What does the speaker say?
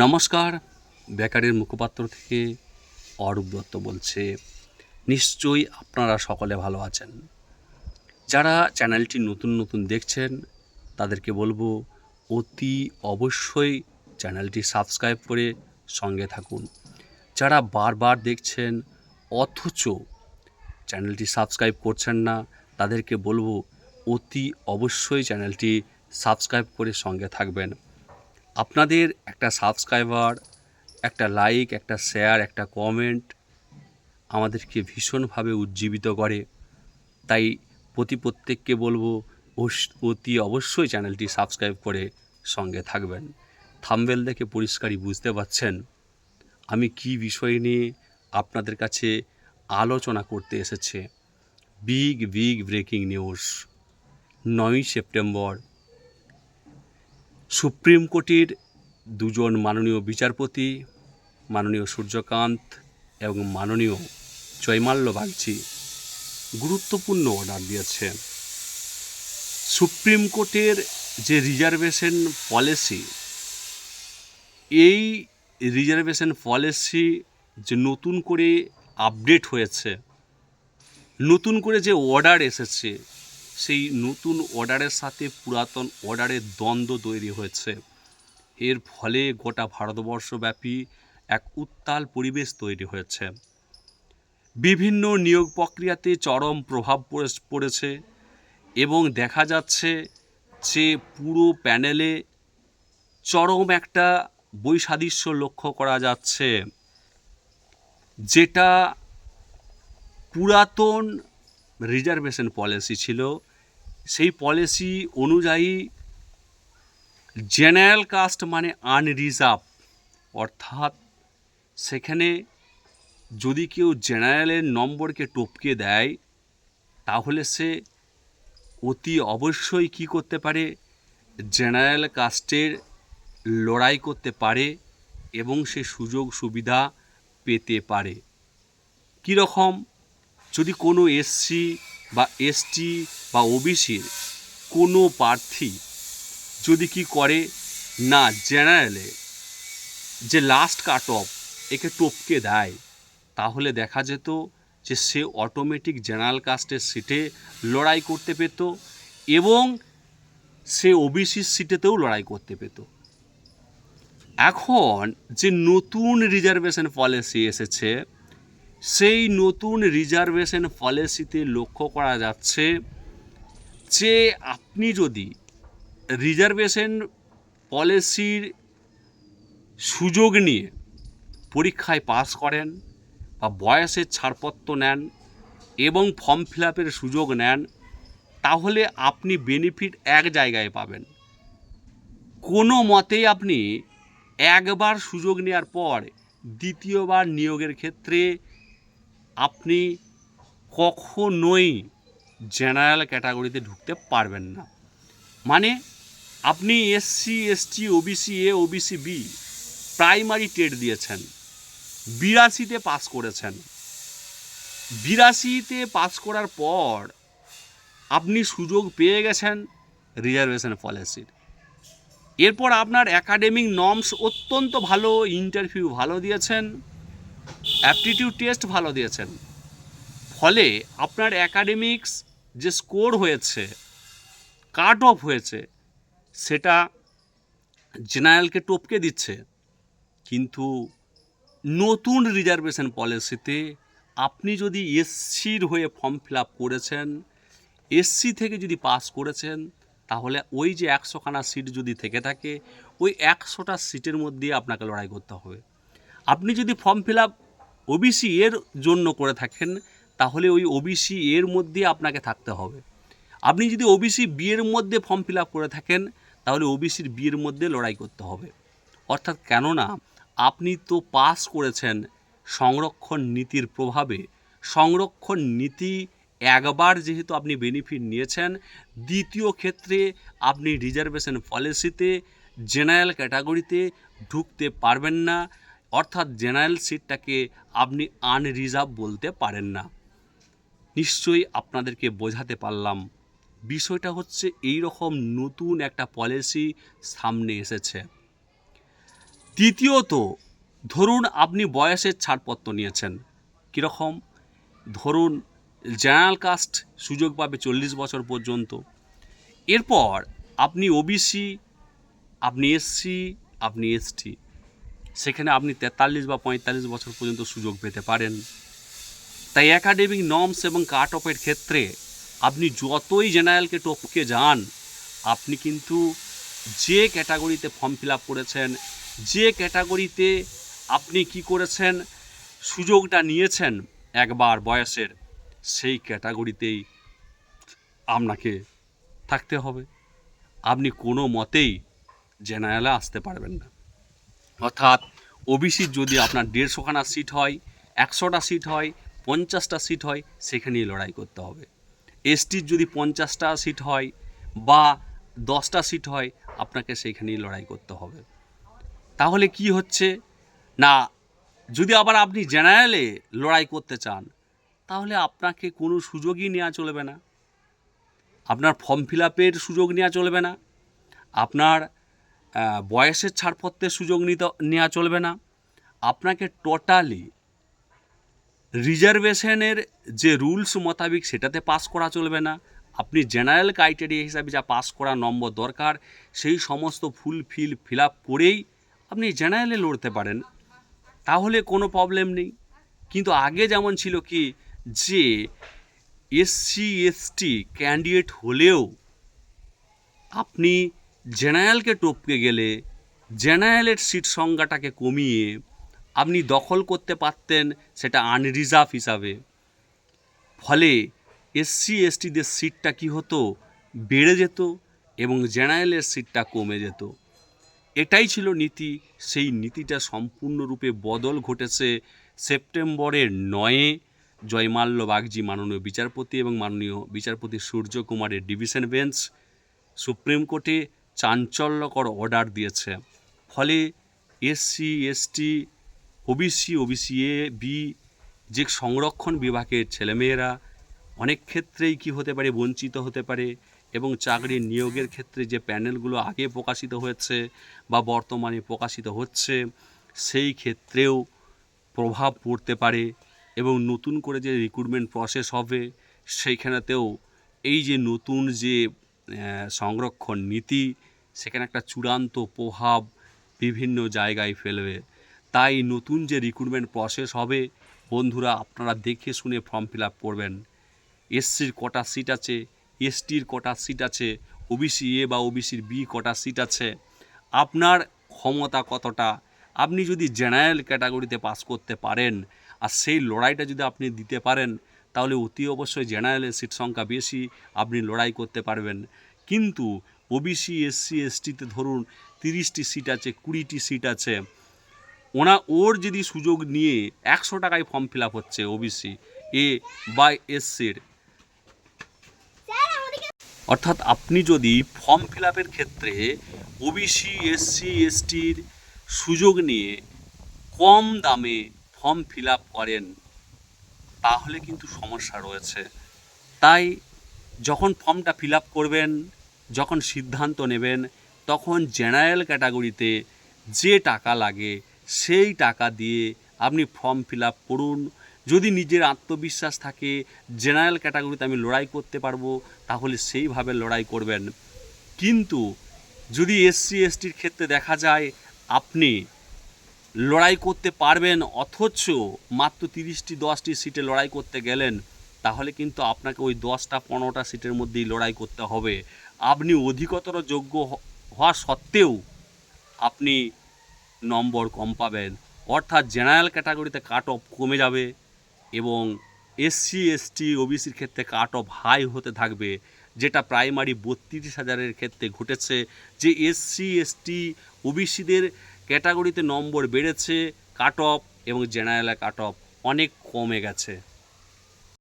নমস্কার। বেকারের মুখপাত্র থেকে অরূপ দত্ত বলছে, নিশ্চয়ই আপনারা সকলে ভালো আছেন। যারা চ্যানেলটি নতুন নতুন দেখছেন, তাদেরকে বলব, অতি অবশ্যই চ্যানেলটি সাবস্ক্রাইব করে সঙ্গে থাকুন। যারা বারবার দেখছেন, অথচ চ্যানেলটি সাবস্ক্রাইব করছেন না, তাদেরকে বলব, অতি অবশ্যই চ্যানেলটি সাবস্ক্রাইব করে সঙ্গে থাকবেন। আপনাদের একটা সাবস্ক্রাইবার একটা লাইক একটা শেয়ার একটা কমেন্ট আমাদেরকে ভীষণভাবে উজ্জীবিত করে। তাই প্রতি প্রত্যেককে বলব অতি অবশ্যই চ্যানেলটি সাবস্ক্রাইব করে সঙ্গে থাকবেন। থামবেল দেখে পরিষ্কারই বুঝতে পারছেন আমি কি বিষয় নিয়ে আপনাদের কাছে আলোচনা করতে এসেছে। বিগ বিগ ব্রেকিং নিউজ নয়ই সেপ্টেম্বর সুপ্রিম কোর্টের দুজন মাননীয় বিচারপতি, মাননীয় সূর্যকান্ত এবং মাননীয় জয়মাল্য বাগচি গুরুত্বপূর্ণ অর্ডার দিয়েছে। সুপ্রিম কোর্টের যে রিজার্ভেশন পলিসি, এই রিজার্ভেশন পলিসি যে নতুন করে আপডেট হয়েছে, নতুন করে যে অর্ডার এসেছে সেই নতুন অর্ডারের সাথে পুরাতন অর্ডারের দ্বন্দ্ব তৈরি হয়েছে। এর ফলে গোটা ভারতবর্ষব্যাপী এক উত্তাল পরিবেশ তৈরি হয়েছে। বিভিন্ন নিয়োগ প্রক্রিয়াতে চরম প্রভাব পড়ে- পড়েছে এবং দেখা যাচ্ছে যে পুরো প্যানেলে চরম একটা বৈসাদৃশ্য লক্ষ্য করা যাচ্ছে, যেটা পুরাতন রিজার্ভেশন পলিসি ছিল। সেই পলিসি অনুযায়ী জেনারেল কাস্ট মানে আনরিজার্ভ অর্থাৎ সেখানে যদি কেউ জেনারেলের নম্বরকে টপকে দেয়, তাহলে সে অতি অবশ্যই কি করতে পারে? জেনারেল কাস্টের লড়াই করতে পারে এবং সে সুযোগ সুবিধা পেতে পারে। কীরকম? যদি কোনো এসসি বা এসটি বা ওবিসির কোনো প্রার্থী যদি কি করে না জেনারেলে যে লাস্ট কাট অফ একে টপকে দেয়, তাহলে দেখা যেত যে সে অটোমেটিক জেনারেল কাস্টের সিটে লড়াই করতে পেত এবং সে ওবিসির সিটেতেও লড়াই করতে পেত। এখন যে নতুন রিজার্ভেশন পলিসি এসেছে, সেই নতুন রিজার্ভেশন পলিসিতে লক্ষ্য করা যাচ্ছে যে আপনি যদি রিজার্ভেশন পলিসির সুযোগ নিয়ে পরীক্ষায় পাস করেন বা বয়সের ছাড়পত্র নেন এবং ফর্ম ফিল আপের সুযোগ নেন, তাহলে আপনি বেনিফিট এক জায়গায় পাবেন। কোনো মতেই আপনি একবার সুযোগ নেওয়ার পর দ্বিতীয়বার নিয়োগের ক্ষেত্রে আপনি কখনোই জেনারেল ক্যাটাগরিতে ঢুকতে পারবেন না। মানে আপনি SC ST OBC A OBC B primary TET দিয়েছেন, বিরাশিতে পাস করেছেন। বিরাশিতে পাস করার পর আপনি সুযোগ পেয়ে গেছেন রিজার্ভেশন পলিসির এরপর আপনার একাডেমিক নর্মস অত্যন্ত ভালো ইন্টারভিউ ভালো দিয়েছেন অ্যাপটিটিউড টেস্ট ভালো দিয়েছেন। ফলে আপনার একাডেমিক্স যে স্কোর হয়েছে কাট অফ হয়েছে, সেটা জেনারেলকে টপকে দিচ্ছে। কিন্তু নতুন রিজার্ভেশন পলিসিতে আপনি যদি এসসির হয়ে ফর্ম ফিল আপ করেছেন এসসি থেকে যদি পাস করেছেন, তাহলে ওই যে একশোখানা সিট যদি থেকে থাকে, ওই একশোটা সিটের মধ্যে আপনাকে লড়াই করতে হবে। আপনি যদি ফর্ম ফিল আপ ওবিসি এর জন্য করে থাকেন তাহলে ওই ওবিসি এর মধ্যে আপনাকে থাকতে হবে। আপনি যদি ওবিসি বি এর মধ্যে ফর্ম ফিল আপ করে থাকেন, তাহলে ওবিসির বি এর মধ্যে লড়াই করতে হবে। অর্থাৎ কেননা, আপনি তো পাস করেছেন সংরক্ষণ নীতির প্রভাবে। সংরক্ষণ নীতি একবার যেহেতু আপনি বেনিফিট নিয়েছেন, দ্বিতীয় ক্ষেত্রে আপনি রিজার্ভেশন পলিসিতে জেনারেল ক্যাটাগরিতে ঢুকতে পারবেন না। অর্থাৎ জেনারেল সিটটাকে আপনি আনরিজার্ভ বলতে পারেন না। নিশ্চয়ই আপনাদেরকে বোঝাতে পারলাম। বিষয়টা হচ্ছে এই রকম নতুন একটা পলিসি সামনে এসেছে। তৃতীয়ত ধরুন আপনি বয়সের ছাড়পত্র নিয়েছেন। কীরকম? ধরুন জেনারেল কাস্ট সুযোগ পাবে চল্লিশ বছর পর্যন্ত। এরপর আপনি ওবিসি আপনি এসসি আপনি এসটি সেখানে আপনি তেতাল্লিশ বা পঁয়তাল্লিশ বছর পর্যন্ত সুযোগ পেতে পারেন। তাই একাডেমিক নর্মস এবং কাট অফের ক্ষেত্রে আপনি যতই জেনারেলকে টপকে যান, আপনি কিন্তু যে ক্যাটাগরিতে ফর্ম ফিল আপ করেছেন, যে ক্যাটাগরিতে আপনি কি করেছেন, সুযোগটা নিয়েছেন একবার বয়সের, সেই ক্যাটাগরিতেই আপনাকে থাকতে হবে। আপনি কোনো মতেই জেনারেলে আসতে পারবেন না। অর্থাৎ ওবিসির যদি আপনার দেড়শোখানা সিট হয়, একশোটা সিট হয় পঞ্চাশটা সিট হয় সেখানেই লড়াই করতে হবে। এসটির যদি পঞ্চাশটা সিট হয় বা দশটা সিট হয়, আপনাকে সেইখানেই লড়াই করতে হবে। তাহলে কি হচ্ছে? না, যদি আবার আপনি জেনারেলে লড়াই করতে চান, তাহলে আপনাকে কোনো সুযোগই নেওয়া চলবে না। আপনার ফর্ম ফিল আপের সুযোগ নেওয়া চলবে না। আপনার বয়সের ছাড়পত্রের সুযোগ নিতে নেওয়া চলবে না। আপনাকে টোটালি রিজার্ভেশনের যে রুলস মোতাবিক সেটাতে পাস করা চলবে না। আপনি জেনারেল ক্রাইটেরিয়া হিসাবে যা পাস করা নম্বর দরকার, সেই সমস্ত ফুল ফিল ফিল আপ করেই আপনি জেনারেলে লড়তে পারেন। তাহলে কোনো প্রবলেম নেই। কিন্তু আগে যেমন ছিল কি যে এসসি, এসটি ক্যান্ডিডেট হলেও আপনি জেনারেলকে টপকে গেলে জেনারেলের সিট সংখ্যাটাকে কমিয়ে আপনি দখল করতে পারতেন সেটা আনরিজার্ভ হিসাবে। ফলে এসসি এসটিদের সিটটা কি হতো? বেড়ে যেত এবং জেনারেলের সিটটা কমে যেত। এটাই ছিল নীতি। সেই নীতিটা সম্পূর্ণরূপে বদল ঘটেছে সেপ্টেম্বরের নয়ে জয়মাল্য বাগজি মাননীয় বিচারপতি এবং মাননীয় বিচারপতি সূর্যকুমারের ডিভিশন বেঞ্চ সুপ্রিম কোর্টে চাঞ্চল্যকর অর্ডার দিয়েছে। ফলে SC ST OBC OBC A B যে সংরক্ষণ বিভাগের ছেলেমেয়েরা অনেক ক্ষেত্রেই কি হতে পারে, বঞ্চিত হতে পারে এবং চাকরির নিয়োগের ক্ষেত্রে যে প্যানেলগুলো আগে প্রকাশিত হয়েছে বা বর্তমানে প্রকাশিত হচ্ছে, সেই ক্ষেত্রেও প্রভাব পড়তে পারে এবং নতুন করে যে রিক্রুটমেন্ট প্রসেস হবে, সেইখানেতেও এই যে নতুন যে সংরক্ষণ নীতি, সেখানে একটা চূড়ান্ত প্রভাব বিভিন্ন জায়গায় ফেলবে। তাই নতুন যে রিক্রুটমেন্ট প্রসেস হবে, বন্ধুরা আপনারা দেখে শুনে ফর্ম ফিল আপ করবেন। এসসির কটা সিট আছে এসটির কটা সিট আছে ওবিসি এ বা ওবিসির বি কটা সিট আছে, আপনার ক্ষমতা কতটা? আপনি যদি জেনারেল ক্যাটাগরিতে পাস করতে পারেন আর সেই লড়াইটা যদি আপনি দিতে পারেন, তাহলে অতি অবশ্যই জেনারেলের সিট সংখ্যা বেশি আপনি লড়াই করতে পারবেন। কিন্তু ওবিসি এসসি এসটিতে ধরুন তিরিশটি সিট আছে, কুড়িটি সিট আছে ওনা ওর যদি সুযোগ নিয়ে একশো টাকায় ফর্ম ফিল আপ হচ্ছে ওবিসি এ বা এসসির অর্থাৎ আপনি যদি ফর্ম ফিল আপের ক্ষেত্রে ওবিসি এসসি এসটির সুযোগ নিয়ে কম দামে ফর্ম ফিল আপ করেন, তাহলে কিন্তু সমস্যা রয়েছে। তাই যখন ফর্মটা ফিল আপ করবেন, যখন সিদ্ধান্ত নেবেন, তখন জেনারেল ক্যাটাগরিতে যে টাকা লাগে সেই টাকা দিয়ে আপনি ফর্ম ফিল আপ করুন। যদি নিজের আত্মবিশ্বাস থাকে, জেনারেল ক্যাটাগরিতে আমি লড়াই করতে পারব, তাহলে সেইভাবে লড়াই করবেন। কিন্তু যদি এসসি এসটির ক্ষেত্রে দেখা যায় আপনি লড়াই করতে পারবেন, অথচ মাত্র তিরিশটি, দশটি সিটে লড়াই করতে গেলেন, তাহলে কিন্তু আপনাকে ওই দশটা, পনেরোটা সিটের মধ্যেই লড়াই করতে হবে। আপনি অধিকতর যোগ্য হওয়া সত্ত্বেও আপনি নম্বর কম পাবেন। অর্থাৎ জেনারেল ক্যাটাগরিতে কাট অফ কমে যাবে এবং এসসি এসটি ওবিসির ক্ষেত্রে কাট অফ হাই হতে থাকবে, যেটা প্রাইমারি বত্রিশ হাজারের ক্ষেত্রে ঘটেছে। যে এসসি এসটি ওবিসিদের ক্যাটাগরিতে নম্বর বেড়েছে কাট অফ এবং জেনারেলের কাট অফ অনেক কমে গেছে।